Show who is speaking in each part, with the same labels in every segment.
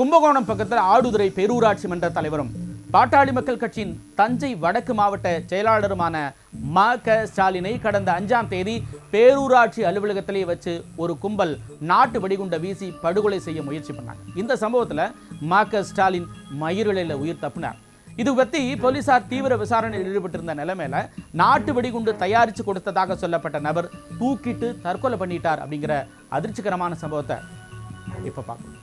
Speaker 1: கும்பகோணம் பக்கத்தில் ஆடுதுறை பேரூராட்சி மன்ற தலைவரும் பாட்டாளி மக்கள் கட்சியின் தஞ்சை வடக்கு மாவட்ட செயலாளருமான ம. க. ஸ்டாலினை கடந்த அஞ்சாம் தேதி பேரூராட்சி அலுவலகத்திலே வச்சு ஒரு கும்பல் நாட்டு வெடிகுண்டை வீசி படுகொலை செய்ய முயற்சி பண்ணாங்க. இந்த சம்பவத்தில் ம. க. ஸ்டாலின் மயிரிழையில் உயிர் தப்பினார். இது பற்றி போலீசார் தீவிர விசாரணையில் ஈடுபட்டிருந்த நிலைமையில நாட்டு வெடிகுண்டு தயாரித்து கொடுத்ததாக சொல்லப்பட்ட நபர் தூக்கிட்டு தற்கொலை பண்ணிட்டார் அப்படிங்கிற அதிர்ச்சிகரமான சம்பவத்தை இப்போ பார்க்கணும்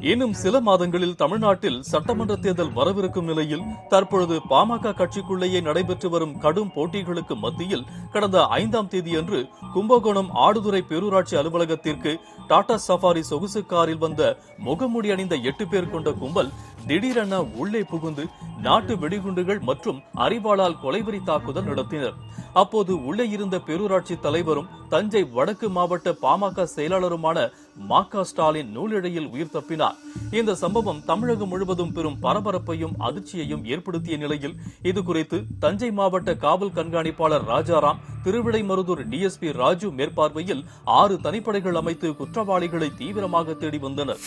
Speaker 2: இன்னும் சில மாதங்களில் தமிழ்நாட்டில் சட்டமன்ற தேர்தல் வரவிருக்கும் நிலையில் தற்பொழுது பாமக கட்சிக்குள்ளேயே நடைபெற்று வரும் கடும் போட்டிகளுக்கு மத்தியில் கடந்த ஐந்தாம் தேதியன்று கும்பகோணம் ஆடுதுறை பேரூராட்சி அலுவலகத்திற்கு டாடா சஃபாரி சொகுசு காரில் வந்த முகமூடி அணிந்த எட்டு பேர் கொண்ட கும்பல் திடீரென உள்ளே புகுந்து நாட்டு வெடிகுண்டுகள் மற்றும் அறிவாளால் கொலைவெறி தாக்குதல் நடத்தினர். அப்போது உள்ளே இருந்த பேரூராட்சி தலைவரும் தஞ்சை வடக்கு மாவட்ட பாமக செயலாளருமான மா ஸ்டாலின் நூலிழையில் உயிர் தப்பினார். இந்த சம்பவம் தமிழகம் முழுவதும் பெரும் பரபரப்பையும் அதிர்ச்சியையும் ஏற்படுத்திய நிலையில் இது குறித்து தஞ்சை மாவட்ட காவல் கண்காணிப்பாளர் ராஜாராம் திருவிடைமருதூர் டிஎஸ்பி ராஜு மேற்பார்வையில் ஆறு தனிப்படைகள் அமைத்து குற்றவாளிகளை தீவிரமாக தேடி வந்தனர்.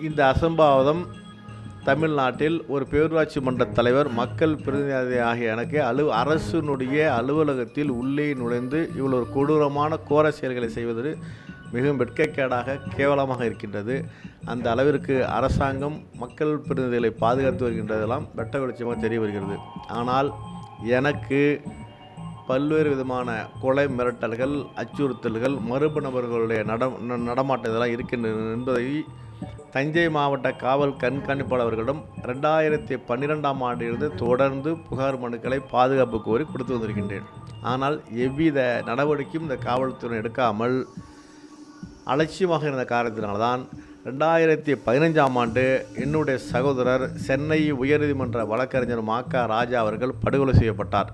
Speaker 3: இந்த அசம்பாவிதம் தமிழ்நாட்டில் ஒரு பேரூராட்சி மன்ற தலைவர் மக்கள் பிரதிநிதி ஆகிய எனக்கு அலு அரசினுடைய அலுவலகத்தில் உள்ளே நுழைந்து இவ்வளவு கொடூரமான கோர செயல்களை செய்வது மிகவும் வெட்கக்கேடாக கேவலமாக இருக்கின்றது. அந்த அளவிற்கு அரசாங்கம் மக்கள் பிரதிநிதிகளை பாதுகாத்து வருகின்றதெல்லாம் வெட்ட வெளிச்சமாக தெரிய வருகிறது. ஆனால் எனக்கு பல்வேறு விதமான கொலை மிரட்டல்கள் அச்சுறுத்தல்கள் மறுப்பு நபர்களுடைய நட ந- நடமாட்டம் இதெல்லாம் இருக்கின்றன என்பதை தஞ்சை மாவட்ட காவல் கண்காணிப்பாளர்களிடம் ரெண்டாயிரத்தி பன்னிரெண்டாம் ஆண்டிலிருந்து தொடர்ந்து புகார் மனுக்களை பாதுகாப்பு கோரி கொடுத்து வந்திருக்கின்றேன். ஆனால் எவ்வித நடவடிக்கையும் இந்த காவல்துறை எடுக்காமல் அலட்சியமாக இருந்த காரணத்தினால்தான் ரெண்டாயிரத்தி பதினஞ்சாம் ஆண்டு என்னுடைய சகோதரர் சென்னை உயர்நீதிமன்ற வழக்கறிஞர் மாக்கா ராஜா அவர்கள் படுகொலை செய்யப்பட்டார்.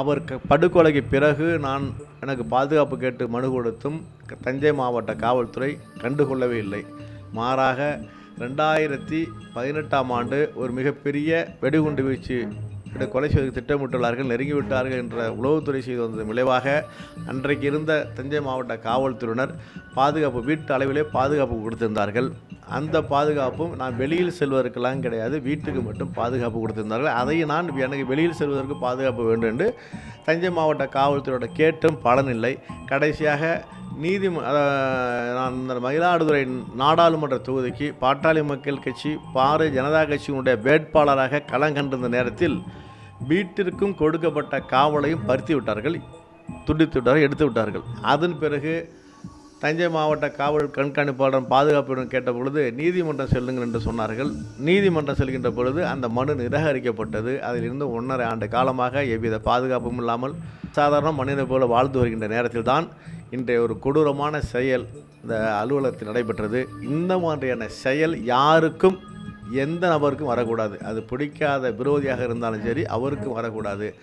Speaker 3: அவர் படுகொலைக்கு பிறகு நான் எனக்கு பாதுகாப்பு கேட்டு மனு கொடுத்தும் தஞ்சை மாவட்ட காவல்துறை கண்டுகொள்ளவே இல்லை. மாறாக ரெண்டாயிரத்தி பதினெட்டாம் ஆண்டு ஒரு மிகப்பெரிய வெடிகுண்டு வீச்சு கொலை செய்வதற்கு திட்டமிட்டுள்ளார்கள் நெருங்கிவிட்டார்கள் என்ற உளவுத்துறை செய்து வந்ததன் விளைவாக அன்றைக்கு இருந்த தஞ்சை மாவட்ட காவல்துறையினர் பாதுகாப்பு வீட்டு அளவிலே பாதுகாப்பு கொடுத்திருந்தார்கள். அந்த பாதுகாப்பும் நான் வெளியில் செல்வதற்கெல்லாம் கிடையாது வீட்டுக்கு மட்டும் பாதுகாப்பு கொடுத்திருந்தார்கள். அதையும் நான் எனக்கு வெளியில் செல்வதற்கு பாதுகாப்பு வேண்டும் என்று தஞ்சை மாவட்ட காவல்துறையோட கேட்டும் பலனில்லை கடைசியாக நீதி நான் இந்த மயிலாடுதுறை நாடாளுமன்ற தொகுதிக்கு பாட்டாளி மக்கள் கட்சி பாரதிய ஜனதா கட்சியினுடைய வேட்பாளராக களம் கண்டிருந்த நேரத்தில் வீட்டிற்கும் கொடுக்கப்பட்ட காவலையும் பருத்தி விட்டார்கள் துண்டித்து விட்டார்கள் எடுத்து விட்டார்கள். அதன் பிறகு தஞ்சை மாவட்ட காவல் கண்காணிப்பாளர் பாதுகாப்பிடம் கேட்ட பொழுது நீதிமன்றம் செல்லுங்கள் என்று சொன்னார்கள். நீதிமன்றம் செல்கின்ற பொழுது அந்த மனு நிராகரிக்கப்பட்டது. அதிலிருந்து ஒன்றரை ஆண்டு காலமாக எவ்வித பாதுகாப்பும் இல்லாமல் சாதாரண மனிதனை போல வாழ்ந்து வருகின்ற நேரத்தில் தான் இன்றைய ஒரு கொடூரமான செயல் இந்த அலுவலகத்தில் நடைபெற்றது. இந்த மாதிரியான செயல் யாருக்கும் எந்த நபருக்கும் வரக்கூடாது. அது பிடிக்காத விரோதியாக இருந்தாலும் சரி அவருக்கும் வரக்கூடாது.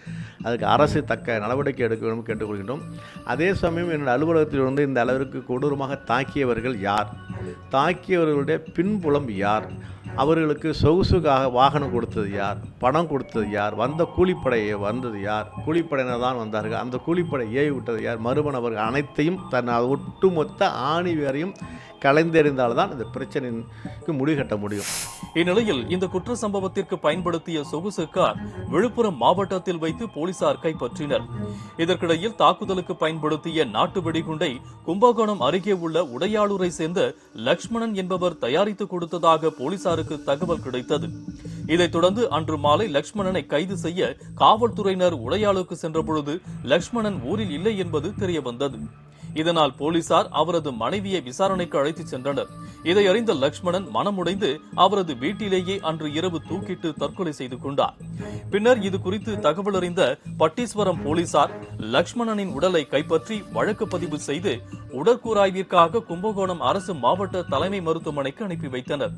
Speaker 3: அதுக்கு அரசு தக்க நடவடிக்கை எடுக்க வேண்டும் கேட்டுக்கொள்கின்றோம். அதே சமயம் என்னுடைய அலுவலகத்தில் வந்து இந்த அளவிற்கு கொடூரமாக தாக்கியவர்கள் யார்? தாக்கியவர்களுடைய பின்புலம் யார்? அவர்களுக்கு சொகுசுக்காக வாகனம் கொடுத்தது யார்? பணம் கொடுத்தது யார்? வந்த கூலிப்படையை வந்தது யார்? கூலிப்படையினர் தான் வந்தார்கள். அந்த கூலிப்படை ஏவி விட்டது யார்? மர்ம அவர்கள் அனைத்தையும் தன் ஒட்டுமொத்த ஆணிவேரையும் கலைந்தெறிந்தால்தான் இந்த பிரச்சனைக்கு முடிகட்ட முடியும்.
Speaker 2: இந்நிலையில் இந்த குற்ற சம்பவத்திற்கு பயன்படுத்திய சொகுசு கார் விழுப்புரம் மாவட்டத்தில் வைத்து போலீசார் கைப்பற்றினர். இதற்கிடையில் தாக்குதலுக்கு பயன்படுத்திய நாட்டு வெடிகுண்டை கும்பகோணம் அருகே உள்ள உடையாளூரை சேர்ந்த லக்ஷ்மணன் என்பவர் தயாரித்து கொடுத்ததாக போலீசாருக்கு தகவல் கிடைத்தது. இதைத் தொடர்ந்து அன்று மாலை லக்ஷ்மணனை கைது செய்ய காவல்துறையினர் உடையாளுக்கு சென்றபொழுது லக்ஷ்மணன் ஊரில் இல்லை என்பது தெரியவந்தது. இதனால் போலீசார் அவரது மனைவியை விசாரணைக்கு அழைத்துச் சென்றனர். இதை அறிந்த லக்ஷ்மணன் மனமுடைந்து அவரது வீட்டிலேயே அன்று இரவு தூக்கிட்டு தற்கொலை செய்து கொண்டார். பின்னர் இது குறித்து தகவல் அறிந்த பட்டீஸ்வரம் போலீசார் லக்ஷ்மணனின் உடலை கைப்பற்றி வழக்கு பதிவு செய்து உடற்கூராய்விற்காக கும்பகோணம் அரசு மாவட்ட தலைமை மருத்துவமனைக்கு அனுப்பி வைத்தனர்.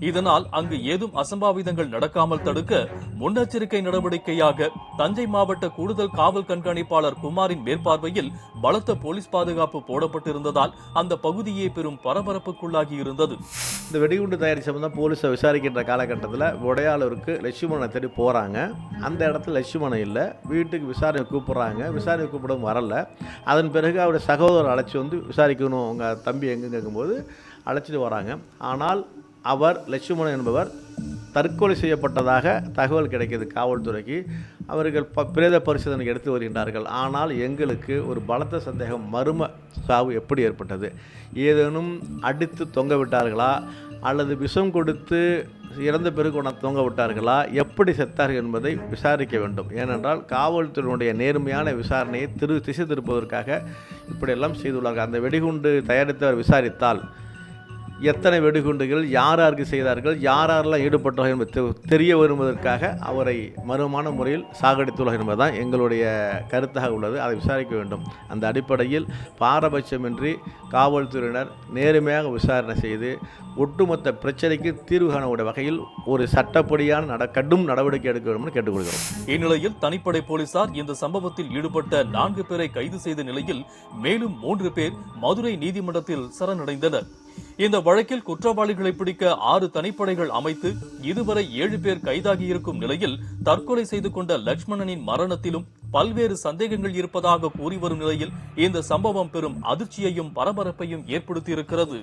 Speaker 2: இதனால் அங்கு ஏதும் அசம்பாவிதங்கள் நடக்காமல் தடுக்க முன்னெச்சரிக்கை நடவடிக்கையாக தஞ்சை மாவட்ட கூடுதல் காவல் கண்காணிப்பாளர் குமாரின் மேற்பார்வையில் பலத்த போலீஸ் பாதுகாப்பு போடப்பட்டிருந்ததால் அந்த பகுதியே பெரும் பரபரப்புக்குள்ளாகி இருந்தது
Speaker 3: இந்த வெடிகுண்டு தயாரிப்பு சம்பந்தம் போலீஸை விசாரிக்கின்ற காலகட்டத்தில் உடையாளூருக்கு லட்சுமணனை தேடி போகிறாங்க அந்த இடத்துல லட்சுமணன் இல்லை. வீட்டுக்கு விசாரணை கூப்பிட்றாங்க. விசாரணை கூப்பிடும் வரல. அதன் பிறகு அவருடைய சகோதரர் அழைச்சி வந்து விசாரிக்கணும் உங்கள் தம்பி எங்கே கேட்கும்போது அழைச்சிட்டு வராங்க. ஆனால் அவர் லட்சுமணன் என்பவர் தற்கொலை செய்யப்பட்டதாக தகவல் கிடைக்கிது காவல்துறைக்கு. அவர்கள் ப பிரேத பரிசோதனைக்கு எடுத்து வருகின்றார்கள். ஆனால் எங்களுக்கு ஒரு பலத்த சந்தேகம் மர்ம சாவு எப்படி ஏற்பட்டது? ஏதேனும் அடித்து தொங்க விட்டார்களா? அல்லது விஷம் கொடுத்து இறந்த பிறகு உன தூங்க விட்டார்களா எப்படி செத்தார்கள் என்பதை விசாரிக்க வேண்டும். ஏனென்றால் காவல்துறையினுடைய நேர்மையான விசாரணையை திரு திசை திருப்பதற்காக இப்படியெல்லாம் செய்துள்ளார்கள். அந்த வெடிகுண்டு தயாரித்தவர் விசாரித்தால் எத்தனை வெடிகுண்டுகள் யார் யாருக்கு செய்தார்கள் யார் யாரெல்லாம் ஈடுபட்டார்கள் என்பது தெரிய வருவதற்காக அவரை மர்மமான முறையில் சாகடித்துள்ளார் என்பதுதான் எங்களுடைய கருத்தாக உள்ளது. அதை விசாரிக்க வேண்டும். அந்த அடிப்படையில் பாரபட்சமின்றி காவல்துறையினர் நேர்மையாக விசாரணை செய்து ஒட்டுமொத்த பிரச்சனைக்கு தீர்வு காணக்கூடிய வகையில் ஒரு சட்டப்படியான நட கடும் நடவடிக்கை எடுக்க வேண்டும் என்று கேட்டுக்கொள்கிறோம்.
Speaker 2: இந்நிலையில் தனிப்படை போலீசார் இந்த சம்பவத்தில் ஈடுபட்ட நான்கு பேரை கைது செய்த நிலையில் மேலும் மூன்று பேர் மதுரை நீதிமன்றத்தில் சரணடைந்தனர். இந்த வழக்கில் குற்றவாளிகளை பிடிக்க ஆறு தனிப்படைகள் அமைத்து இதுவரை ஏழு பேர் கைதாகியிருக்கும் நிலையில் தற்கொலை செய்து கொண்ட லட்சுமணனின் மரணத்திலும் பல்வேறு சந்தேகங்கள் இருப்பதாக கூறி வரும் நிலையில் இந்த சம்பவம் பெரும் அதிர்ச்சியையும் பரபரப்பையும் ஏற்படுத்தியிருக்கிறது.